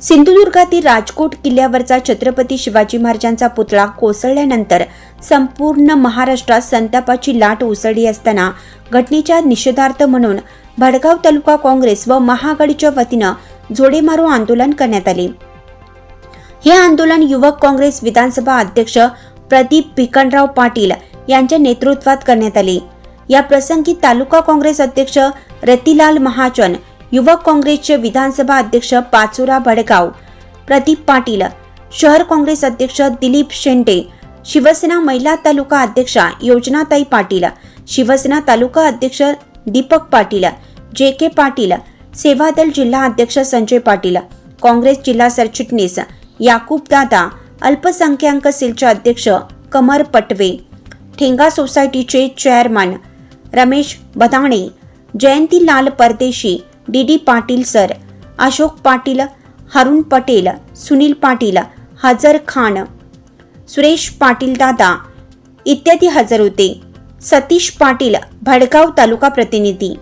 सिंधुदुर्गातील राजकोट किल्ल्यावरचा छत्रपती शिवाजी महाराजांचा पुतळा कोसळल्यानंतर संपूर्ण महाराष्ट्रात संतापाची लाट उसळली असताना घटनेच्या निषेधार्थ म्हणून भडगाव तालुका काँग्रेस व महाआघाडीच्या वतीनं झोडेमारो आंदोलन करण्यात आले. हे आंदोलन युवक काँग्रेस विधानसभा अध्यक्ष प्रदीप भिकनराव पाटील यांच्या नेतृत्वात करण्यात आले. या प्रसंगी तालुका काँग्रेस अध्यक्ष रतिलाल महाजन युवक काँग्रेसचे विधानसभा अध्यक्ष पाचोरा भडगाव प्रदीप पाटील शहर काँग्रेस अध्यक्ष दिलीप शेंडे शिवसेना महिला तालुका अध्यक्षा योजनाताई पाटील शिवसेना तालुका अध्यक्ष दीपक पाटील जे के पाटील सेवादल जिल्हा अध्यक्ष संजय पाटील काँग्रेस जिल्हा सरचिटणीस याकूब दादा अल्पसंख्याक सेलचे अध्यक्ष कमर पटवे ठेंगा सोसायटीचे chairman Ramesh Badane Jayantilal Pardeshi D D Patil sir Ashok Patil Harun Patel Sunil Patil हजर खान सुरेश पाटील दादा इत्यादी हजर होते. सतीश पाटील भडगाव तालुका प्रतिनिधी.